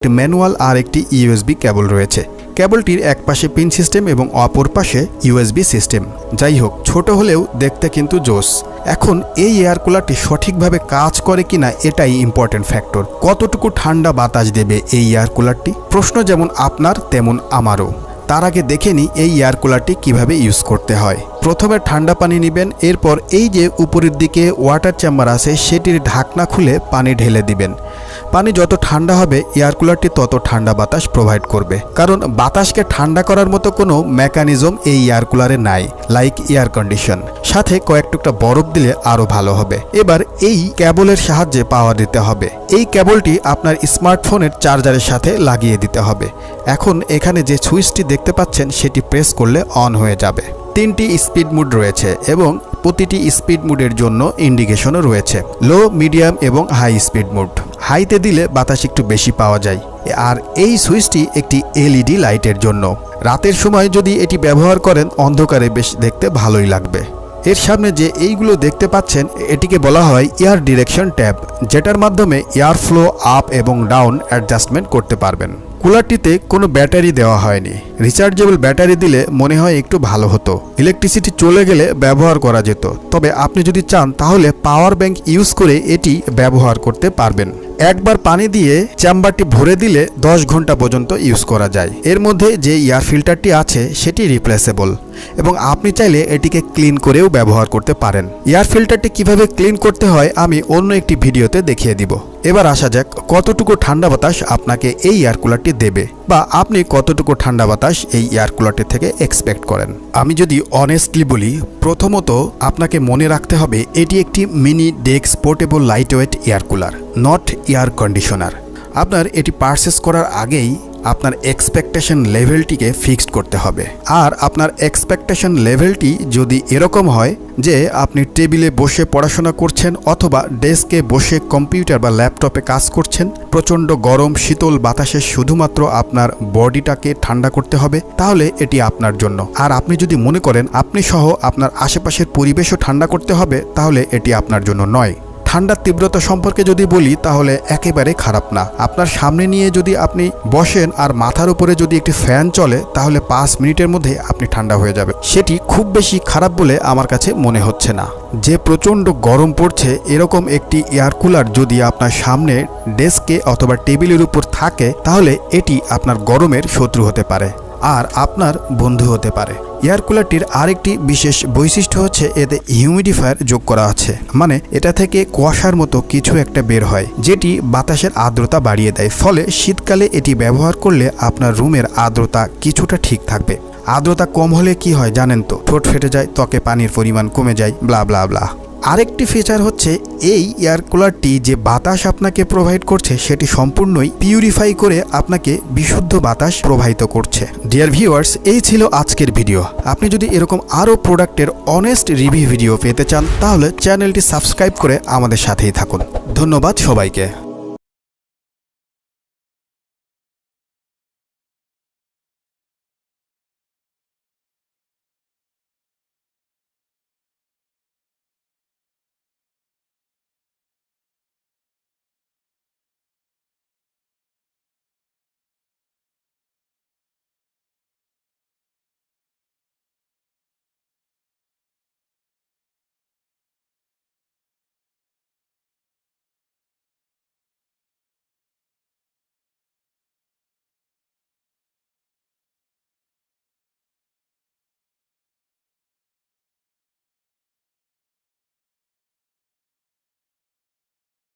একটি ম্যানুয়াল আর একটি ইউএসবি কেবল রয়েছে। কেবলটির এক পাশে পিন সিস্টেম এবং অপর পাশে ইউএসবি সিস্টেম। যাই হোক, ছোট হলেও দেখতে কিন্তু জোস। এখন এই এয়ার কুলারটি সঠিকভাবে কাজ করে কিনা এটাই ইম্পর্টেন্ট ফ্যাক্টর কতটুকু ঠান্ডা বাতাস দেবে এই এয়ার কুলারটি? প্রশ্ন যেমন আপনার, তেমন আমারও। তার আগে দেখে নিই এই এয়ার কুলারটি কীভাবে ইউজ করতে হয়। প্রথমে ঠান্ডা পানি নেবেন, এরপর এই যে উপরের দিকে ওয়াটার চেম্বার আছে, সেটির ঢাকনা খুলে পানি ঢেলে দিবেন। পানি যত ঠান্ডা হবে এয়ার কুলারটি তত ঠান্ডা বাতাস প্রোভাইড করবে। কারণ বাতাসকে ঠান্ডা করার মতো কোনো মেকানিজম এই এয়ার কুলারে নাই লাইক এয়ার কন্ডিশন সাথে কয়েক টুকটা বরফ দিলে আরও ভালো হবে। এবার এই কেবলের সাহায্যে পাওয়া দিতে হবে। এই কেবলটি আপনার স্মার্টফোনের চার্জারের সাথে লাগিয়ে দিতে হবে। এখন এখানে যে সুইচটি দেখতে পাচ্ছেন, সেটি প্রেস করলে অন হয়ে যাবে। তিনটি স্পিড মুড রয়েছে এবং প্রতিটি স্পিড মুডের জন্য ইন্ডিকেশনও রয়েছে। লো মিডিয়াম এবং হাই স্পিড মুড হাইতে দিলে বাতাস একটু বেশি পাওয়া যায়। আর এই সুইচটি একটি এলইডি লাইটের জন্য। রাতের সময় যদি এটি ব্যবহার করেন, অন্ধকারে বেশ দেখতে ভালোই লাগবে। এর সামনে যে এইগুলো দেখতে পাচ্ছেন, এটিকে বলা হয় এয়ার ডিরেকশন ট্যাব, যেটার মাধ্যমে এয়ার ফ্লো আপ এবং ডাউন অ্যাডজাস্টমেন্ট করতে পারবেন। কুলারটিতে কোনো ব্যাটারি দেওয়া হয়নি। রিচার্জেবল ব্যাটারি দিলে মনে হয় একটু ভালো হতো। ইলেকট্রিসিটি চলে গেলে ব্যবহার করা যেত। তবে আপনি যদি চান, তাহলে পাওয়ার ব্যাংক ইউজ করে এটি ব্যবহার করতে পারবেন। একবার পানি দিয়ে চেম্বারটি ভরে দিলে দশ ঘণ্টা পর্যন্ত ইউজ করা যায়। এর মধ্যে যে এয়ার ফিল্টারটি আছে, সেটি রিপ্লেসেবল এবং আপনি চাইলে এটিকে ক্লিন করেও ব্যবহার করতে পারেন। এয়ার ফিল্টারটি কীভাবে ক্লিন করতে হয়, আমি অন্য একটি ভিডিওতে দেখিয়ে দিব। এবার আসা যাক, কতটুকু ঠান্ডা বাতাস আপনাকে এই এয়ার কুলারটি দেবে বা আপনি কতটুকু ঠান্ডা বাতাস এই এয়ার কুলারটি থেকে এক্সপেক্ট করেন। আমি যদি অনেস্টলি বলি, প্রথমত আপনাকে মনে রাখতে হবে, এটি একটি mini desk portable lightweight air cooler not air conditioner. আপনার এটি পারচেস করার আগেই আপনার এক্সপেকটেশন লেভেলটিকে ফিক্সড করতে হবে। আর আপনার এক্সপেকটেশন লেভেলটি যদি এরকম হয় যে আপনি টেবিলে বসে পড়াশোনা করছেন অথবা ডেস্কে বসে কম্পিউটার বা ল্যাপটপে কাজ করছেন, প্রচণ্ড গরম, শীতল বাতাসে শুধুমাত্র আপনার বডিটাকে ঠান্ডা করতে হবে, তাহলে এটি আপনার জন্য। আর আপনি যদি মনে করেন আপনি সহ আপনার আশেপাশের পরিবেশও ঠান্ডা করতে হবে, তাহলে এটি আপনার জন্য নয়। ঠান্ডার তীব্রতা সম্পর্কে যদি বলি, তাহলে একেবারে খারাপ না। আপনার সামনে নিয়ে যদি আপনি বসেন আর মাথার উপরে যদি একটি ফ্যান চলে, তাহলে পাঁচ মিনিটের মধ্যে আপনি ঠান্ডা হয়ে যাবে সেটি খুব বেশি খারাপ বলে আমার কাছে মনে হচ্ছে না। যে প্রচণ্ড গরম পড়ছে, এরকম একটি এয়ার কুলার যদি আপনার সামনে ডেস্কে অথবা টেবিলের উপর থাকে, তাহলে এটি আপনার গরমের শত্রু হতে পারে, আর আপনার বন্ধু হতে পারে। এয়ার কুলারটির আরেকটি বিশেষ বৈশিষ্ট্য হচ্ছে এতে হিউমিডিফায়ার যোগ করা আছে। মানে এটা থেকে কুয়াশার মতো কিছু একটা বের হয়, যেটি বাতাসের আর্দ্রতা বাড়িয়ে দেয়। ফলে শীতকালে এটি ব্যবহার করলে আপনার রুমের আর্দ্রতা কিছুটা ঠিক থাকবে। আর্দ্রতা কম হলে কি হয় জানেন তো? ঠোঁট ফেটে যায়, ত্বকে পানির পরিমাণ কমে যায়, ব্লা ব্লা ব্লা। আরেকটি ফিচার হচ্ছে এই এয়ার কুলারটি যে বাতাস আপনাকে প্রোভাইড করছে, সেটি সম্পূর্ণই পিউরিফাই করে আপনাকে বিশুদ্ধ বাতাস প্রবাহিত করছে। ডিয়ার ভিউয়ার্স এই ছিল আজকের ভিডিও আপনি যদি এরকম আরও প্রোডাক্টের অনেস্ট রিভিউ ভিডিও পেতে চান, তাহলে চ্যানেলটি সাবস্ক্রাইব করে আমাদের সাথেই থাকুন। ধন্যবাদ সবাইকে।